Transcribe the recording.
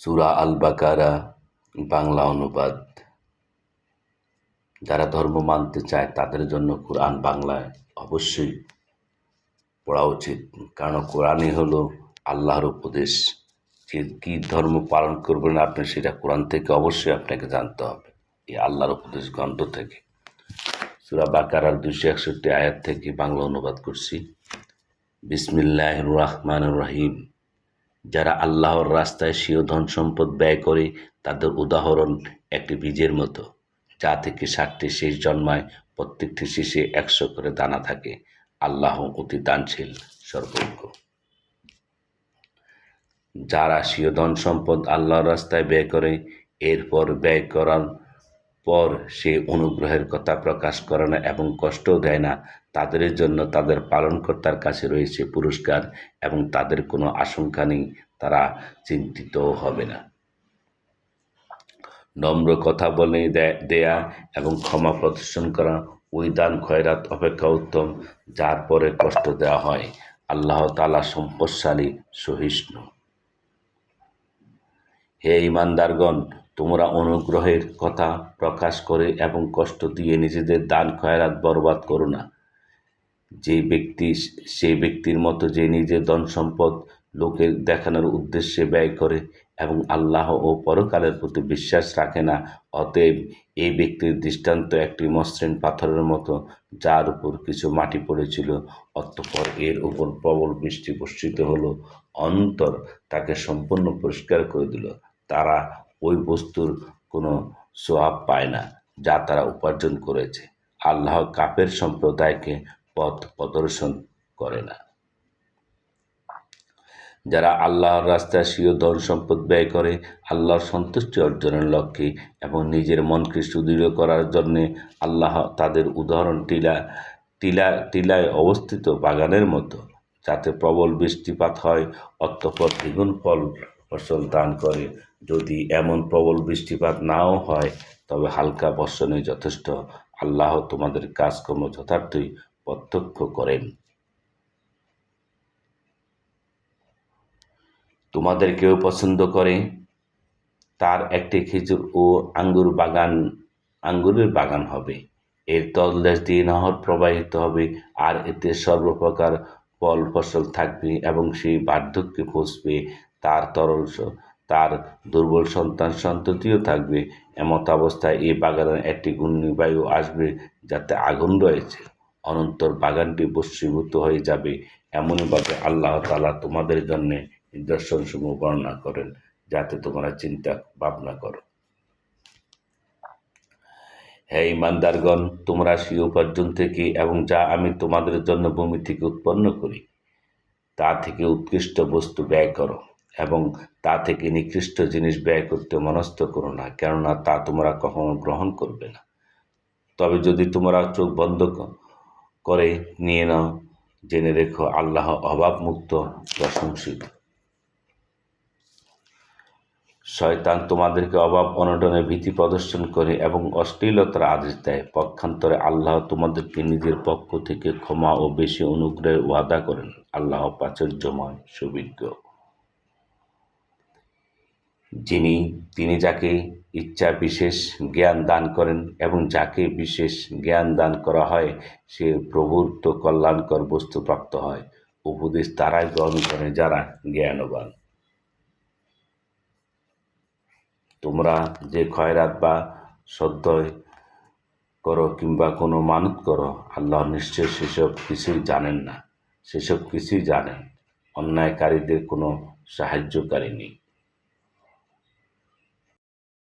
সুরা আল বাকারা বাংলা অনুবাদ। যারা ধর্ম মানতে চায়, তাদের জন্য কোরআন বাংলায় অবশ্যই পড়া উচিত। কারণ কোরআনই হলো আল্লাহর উপদেশ। যে কী ধর্ম পালন করবেন আপনি, সেটা কোরআন থেকে অবশ্যই আপনাকে জানতে হবে। এই আল্লাহর উপদেশ গ্রন্থ থেকে। সুরা বাকারার দুশো একষট্টি আয়াত থেকে বাংলা অনুবাদ করছি। বিসমিল্লাহ রহমান রহিম। যারা আল্লাহর রাস্তায় স্বীয় ধন সম্পদ ব্যয় করে তাদের উদাহরণ একটি বীজের মতো। যা থেকে ষাটটি শেষ জন্মায়, প্রত্যেকটি শেষে একশো করে দানা থাকে। আল্লাহ অতি দানশীল, সর্বজ্ঞ। যারা স্বীয় ধন সম্পদ আল্লাহর রাস্তায় ব্যয় করে, এরপর ব্যয় করার পর সে অনুগ্রহের কথা প্রকাশ করে না এবং কষ্টও দেয় না। তাদের জন্য তাদের পালনকর্তার কাছে রয়েছে পুরস্কার এবং তাদের কোনো আশঙ্কা নেই, তারা চিন্তিতও হবে না। নম্র কথা বলে দেয়া এবং ক্ষমা প্রদর্শন করা ওই দান খয়রাত অপেক্ষা উত্তম, যার পরে কষ্ট দেওয়া হয়। আল্লাহ তালা সম্পদশালী, সহিষ্ণু। হে ইমানদারগণ তোমরা অনুগ্রহের কথা প্রকাশ করে এবং কষ্ট দিয়ে নিজেদের দান খয়রাত বরবাদ করো না। যে ব্যক্তি, সেই ব্যক্তির মতো যে নিজের ধন সম্পদ লোকের দেখানোর উদ্দেশ্যে ব্যয় করে এবং আল্লাহ ও পরকালের প্রতি বিশ্বাস রাখে না, অতএব এই ব্যক্তির দৃষ্টান্ত একটি মসৃণ পাথরের মতো, যার উপর কিছু মাটি পড়েছিল, অতঃপর এর উপর প্রবল বৃষ্টি বর্ষিত হলো, অন্তর তাকে সম্পূর্ণ পরিষ্কার করে দিল। তারা ওই বস্তুর কোনো সোয়াব পায় না যা তারা উপার্জন করেছে। আল্লাহ কাপের সম্প্রদায়কে পথ প্রদর্শন করে না। যারা আল্লাহর রাস্তায় স্বীয় ধন সম্পদ ব্যয় করে, আল্লাহর সন্তুষ্টি অর্জনের লক্ষ্যে এবং নিজের মনকে সুদৃঢ় করার জন্যে আল্লাহ তাদের উদাহরণ টিলা টিলা, টিলায় অবস্থিত বাগানের মতো, যাতে প্রবল বৃষ্টিপাত হয়, অতঃপর দ্বিগুণ ফল ফসল দান করে। যদি এমন প্রবল বৃষ্টিপাত নাও হয়, তবে হালকা বর্ষণে যথেষ্ট। আল্লাহ তোমাদের কাজকর্ম যথার্থই প্রত্যক্ষ করেন। তোমাদের কেউ পছন্দ করে? তার একটি খেজুর ও আঙ্গুর বাগান, আঙ্গুরের বাগান হবে। এর তলদেশ দিয়ে নহর প্রবাহিত হবে, আর এতে সর্বপ্রকার ফল ফসল থাকবে এবং সেই বার্ধক্যে পৌঁছবে তার তরল তার দুর্বল সন্তান সন্ততিও থাকবে। এমত অবস্থায় এই বাগানের একটি ঘূর্ণিবায়ু আসবে যাতে আগুন রয়েছে। অনন্তর বাগানটি বস্মীভূত হয়ে যাবে। এমনইভাবে আল্লাহ তালা তোমাদের জন্য নিদর্শনসমূহ বর্ণনা করেন, যাতে তোমরা চিন্তা ভাবনা করো। হে ইমানদারগণ তোমরা সেই উপার্জন থেকে এবং যা আমি তোমাদের জন্য ভূমি থেকে উৎপন্ন করি, তা থেকে উৎকৃষ্ট বস্তু ব্যয় করো। এবং তা থেকে নিকৃষ্ট জিনিস ব্যয় করতে মনস্থ করো না, কেননা তা তোমরা কখনো গ্রহণ করবে না। তবে যদি তোমরা চোখ বন্ধ করে নিয়ে নাও, জেনে রেখো আল্লাহ অভাবমুক্ত প্রশংসিত। শয়তান তোমাদেরকে অভাব অনটনের ভীতি প্রদর্শন করে এবং অশ্লীলতার আদেশ দেয়। পক্ষান্তরে আল্লাহ তোমাদেরকে নিজের পক্ষ থেকে ক্ষমা ও বেশি অনুগ্রহের ওয়াদা করেন। আল্লাহ প্রাচুর্যময় সুবিজ্ঞ। যিনি, তিনি যাকে ইচ্ছা বিশেষ জ্ঞান দান করেন এবং যাকে বিশেষ জ্ঞান দান করা হয়, সে প্রভুত্ব কল্যাণকর বস্তু প্রাপ্ত হয়। উপদেশ তারাই গ্রহণ করে যারা জ্ঞানবান। তোমরা যে খয়রাত বা সদ্যয় করো কিংবা কোনো মানত করো, আল্লাহ নিশ্চয় সেসব কিছুই জানেন না। সেসব কিছুই জানেন। অন্যায়কারীদের কোনো সাহায্যকারী নেই।